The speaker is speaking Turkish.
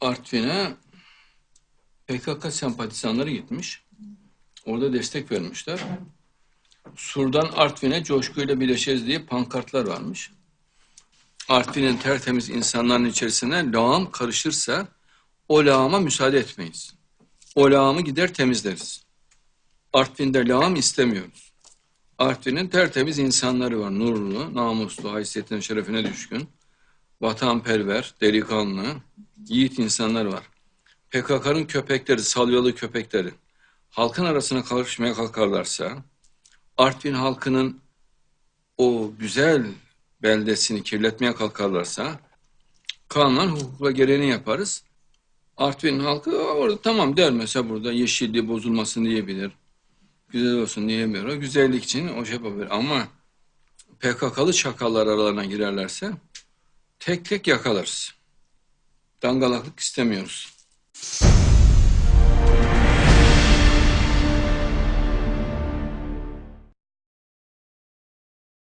Artvin'e PKK sempatizanları gitmiş. Orada destek vermişler. Sur'dan Artvin'e coşkuyla birleşeceğiz diye pankartlar varmış. Artvin'in tertemiz insanların içerisine lağım karışırsa o lağıma müsaade etmeyiz. O lağımı gider temizleriz. Artvin'de lağım istemiyoruz. Artvin'in tertemiz insanları var. Nurlu, namuslu, haysiyetine, şerefine düşkün, vatanperver, delikanlı, yiğit insanlar var. PKK'nın köpekleri, salyalı köpekleri halkın arasına karışmaya kalkarlarsa, Artvin halkının o güzel beldesini kirletmeye kalkarlarsa, kanunen hukukla gereğini yaparız. Artvin halkı orada tamam der mesela burada yeşilliği bozulmasın diyebilir. Güzel olsun diyemiyor. O güzellik için o şey yapabilir. Ama PKK'lı çakallar aralarına girerlerse tek tek yakalarız. Dangalaklık istemiyoruz.